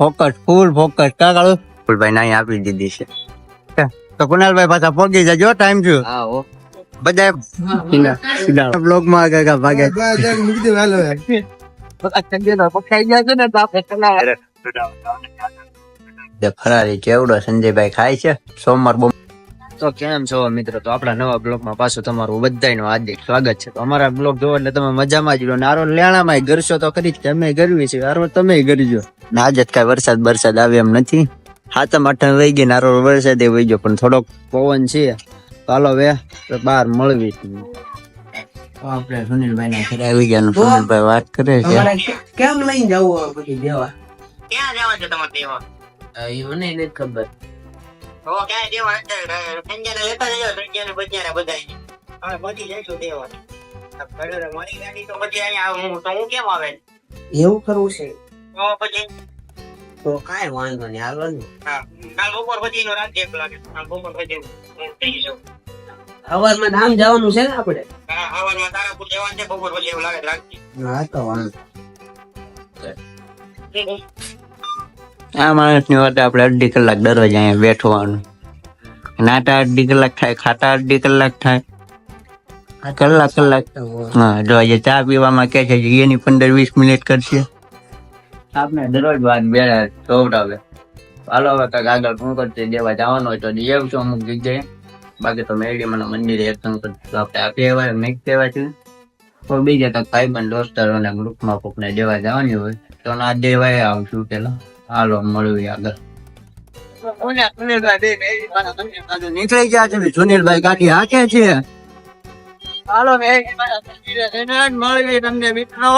Focus full focus કા કાળો? ફૂલભાઈ નાઈ આપી દીધી છે. તો કુનાલભાઈ પાછા પોગી જજો ટાઈમ થયો. હા હો. બધા બ્લોગમાં આગળ ભાગે. ફરારી કેવડો સંજયભાઈ ખાય છે. સોમવાર બહુ તો કેમ છો મિત્રો? તો આપણા નવા બ્લોગમાં પાછું તમારું બધાનું હાર્દિક સ્વાગત છે. તો અમારા બ્લોગ જોવો એટલે તમે મજામાં જ લો ને આરો લેણામાં ગરશો તો ખરી તમે કે કરવી છે આરો તમે ગરજો. ના આજે કઈ વરસાદ વરસાદ આવે એમ નથી. હાથમ આઠમ વહી ગઈ નારો વરસાદ વહી ગયો. પણ થોડોક પવન છે. ચાલો વે તો બહાર મળવી. આપણે સુનિલભાઈ ના ઘરે આવી ગયા સુનિલભાઈ વાત કરે છે. કેમ લઈને જવું પછી દેવા? ક્યાં જવા છે તમારે દેવા? એ મને નથી ખબર. તો ક્યાંય દેવા લેતા જજો બધાય. પહોંચી જઈશું દેવા મારી ગાડી તો પછી અહીંયા હું તો હું કેમ આવે? એવું કરવું છે? તો પછી? તો કાંઈ વાંધો નહીં હાલો ને. હા. કાલ બપોર પછી નો રાત એક લાગે. કાલ બપોર પછી થઈ જઈશું હવારમાં ધામ જવાનું છે ને આપણે? હા હવારમાં તારાપુર જવાનું છે બપોર પછી એવું લાગે લાગશે હા તો વાંધો. આ માણસની વાત આપણે અડધી કલાક દરરોજ અહીંયા બેઠવાનું. નાટા અઢી કલાક થાય ખાતા અડધી કલાક થાય. કલાક કલાક હા જો આજે ચા પીવામાં કે છે એની પંદર વીસ મિનિટ કરશે. આપણે દરરોજ વાત બે ચોવડાવે હાલો હવે કાંઈક આગળ શું કરશે? દેવા જવાનું હોય તો દેવ છું અમુક જગ્યાએ. બાકી તો મેળી મને મંદિરે એકદમ સંકટ આપણે આપી એવા મેક દેવા છે. કોઈ બીજા તો ભાઈબંધ દોસ્તારો અને ગ્રુપમાં કોકને દેવા જવાની હોય. તો ના દેવાય આવશું પેલા. હાલો મળવી આગળ નીકળી ગયા છે સુનિલભાઈ ગાડી હાકે છે? હાલો મળવી તમને મિત્રો.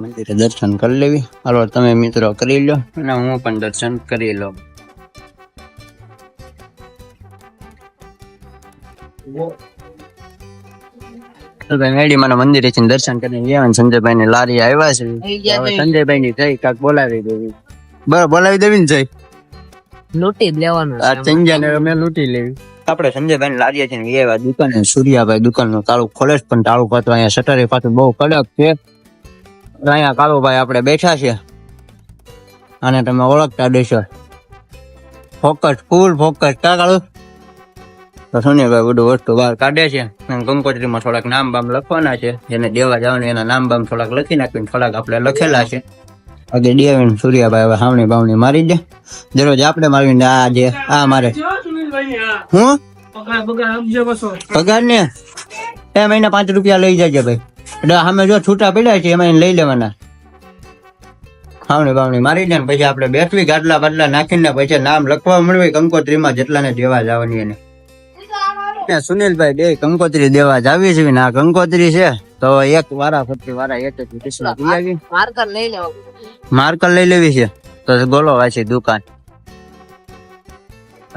મંદિરે દર્શન કરી લેવી. હાલો તમે મિત્રો કરી લો અને હું પણ દર્શન કરી લઉં. મેડી મને મંદિરે દર્શન કરીને ગયા અને સંજયભાઈ ની લારી આવ્યા છે. સંજયભાઈ ની થઈ કાક બોલાવી દેવી. બરાબર બોલાવી દેવી ને જઈ લૂંટી લેવાનું આ ચંજાને અમે લૂંટી લેવી. આપણે સંજયભાઈ લારીએ છે ને એવા દુકાને સૂર્યાભાઈ દુકાનનું તાળું ખોલે છે પણ તાળું પાછું અહીંયા શટરે પાછું બહુ કડક છે. અહીંયા કાળુભાઈ આપણે બેઠા છે. અને તમે ઓળખતા દેશો ફોકસ ફૂલ ફોકસ કા કાળુ? તો બધું વસ્તુ બહાર કાઢે છે. અને કંકોત્રીમાં થોડાક નામ બામ લખવાના છે. જેને દેવા જવાનું એના નામ બામ થોડાક લખી નાખીને થોડાક આપણે લખેલા છે. અગે દેવીને સૂર્યાભાઈ હવે હાવણી બાવણી મારી દે. દરરોજ આપણે મારીને આ જે આ મારે. હું. પગાર ને? એ મહિના પાંચ રૂપિયા લઈ જજે ભાઈ. એટલે અમે જો છૂટા પડ્યા છે એમાં એને લઈ લેવાના. હાવણી બાવણી મારી દે ને પછી આપણે બેઠવી ગાટલા બાટલા નાખીને પછી નામ લખવા મળવી કંકોત્રીમાં જેટલાને દેવા જવાની એને. સુનિલભાઈ બે કંકોત્રી દેવા જાવી છે ને આ કંકોત્રી છે. તો એક વારા ફરતી વારા એક જ કૃષ્ણ લઈ આવી. માર્કર લઈ લેવા. માર્કર લઈ લેવી છે. તો ગોલો વાંચી દુકાન.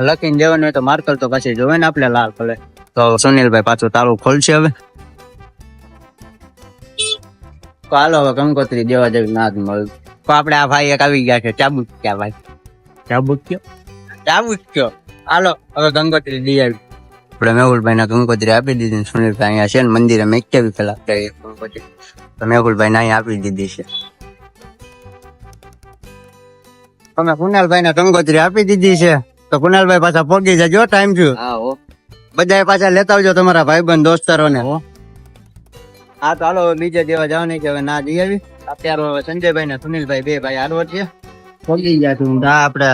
લખીને જવાનું હોય તો માર્કર તો પછી જોવે ને આપણે લાલ કલર. તો સુનિલભાઈ પાછું તારું ખોલશે હવે. તો હાલો હવે કંકોત્રી દેવા જેવી ના જ મળે. તો આપણે આ ભાઈ એક આવી ગયા છે. ચાબુક ક્યાં ભાઈ. ચાબુક કયો ચાબુક કયો હાલો હવે કંકોત્રી દઈ આવી. આપણે મેહુલભાઈ ના કંકોત્રી આપી દીધી સુનિલભાઈ અહીંયા છે ને મંદિરે મેં કેવી પેલા તો મેહુલભાઈ ને અહીંયા આપી દીધી છે. તમે કુનાલભાઈ ને કંકોત્રી આપી દીધી છે. તો કુનાલભાઈ પાછા પોગી જજો ટાઈમ થયો. હા હો. બધા પાછા લેતા આવજો તમારા ભાઈ બંધ દોસ્તારો ને હા તો હાલો નીચે બીજે દેવા જાવ નહીં કે હવે ના જઈ આવી. અત્યારે સંજયભાઈ ને સુનિલભાઈ બે ભાઈ હારવો છે. પોગી ગયા તું હા આપણે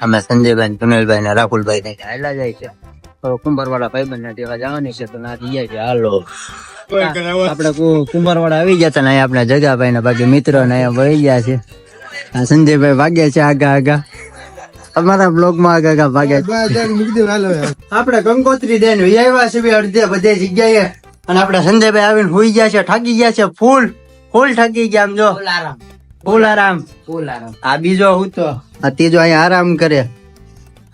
અમે સંજયભાઈ સુનિલભાઈ ને રાહુલભાઈ ને હાલ્યા જાય છે. ભાઈબંધ ને દેવા જવાની છે તો ના જઈ છે. હાલો. આપણે કુંભારવાળા આવી ગયા હતા ને આપણે જગાભાઈ ને બાકી મિત્રો ને અહીંયા વહી ગયા છે. આ સંજયભાઈ ભાગ્યા છે આગા આગા. અમારા બ્લોગમાં આગા આગા ભાગ્યા આપણે કંકોત્રી દે ને આવ્યા છે અડધે બધે જગ્યાએ. અને આપડે સંજયભાઈ આવીને હોઈ ગયા છે થાકી ગયા છે ફૂલ ફૂલ થાકી ગયા આમ જો. આરામ. ફૂલ આરામ ફૂલ આરામ આ બીજો હું તો આ ત્રીજો અહીંયા આરામ કરે.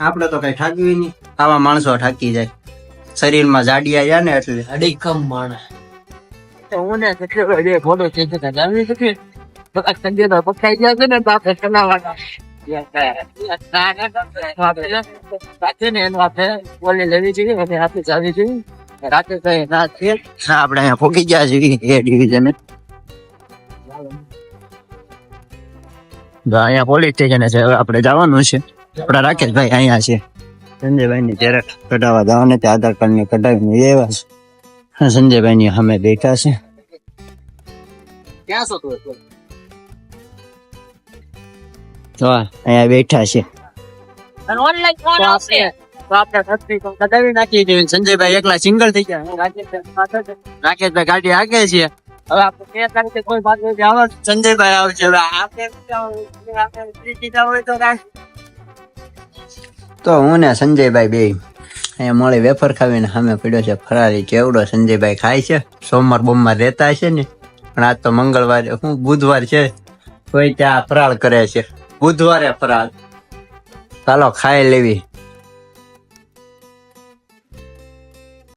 આપણે તો કઈ ઠાકવી નહીં. આવા માણસો થાકી જાય. શરીરમાં જાડિયા જાય ને એટલે. અડીખમ માણસ. હું ને કેટલો ફોટો છે કે જાવી શકે તો તો પકાઈ ગયા છે ને તો આપણે કલાવાના સાથે ને એનું આપણે બોલી લેવી જોઈએ અને આપણે જાવી જોઈએ. રાતે તો એ ના છે. આપણે અહીંયા ફોકી ગયા છીએ એ ડિવિઝન તો અહીંયા પોલીસ સ્ટેશન છે. હવે આપણે જવાનું છે. આપણા રાકેશભાઈ અહીંયા છે. સંજયભાઈ ની ઝેરોક્ષ કઢાવવા જવાને તે આધાર કાર્ડની કઢાવીને એવા છે. સંજયભાઈ ની સામે બેઠા છે. ક્યાં છો તું તો અહીંયા બેઠા છે. ઓનલાઈન ફોન આવશે તો આપણે સસ્તી કઢાવી નાખી છે સંજયભાઈ એકલા સિંગલ થઈ ગયા. રાકેશભાઈ ગાડી આગે છે. હવે આપણે બે તારીખે કોઈ વાત નથી આવે સંજયભાઈ આવશે હવે. આપણે હોય તો તો હું ને સંજયભાઈ બે. અહીંયા મળી વેફર ખાવીને સામે પડ્યો છે ફરારી કેવડો સંજયભાઈ ખાય છે. સોમવાર બોમવાર રહેતા છે ને. પણ આજ તો મંગળવાર હું બુધવાર છે. કોઈ ત્યાં ફરાળ કરે છે. બુધવારે ફરાળ. ચાલો ખાઈ લેવી.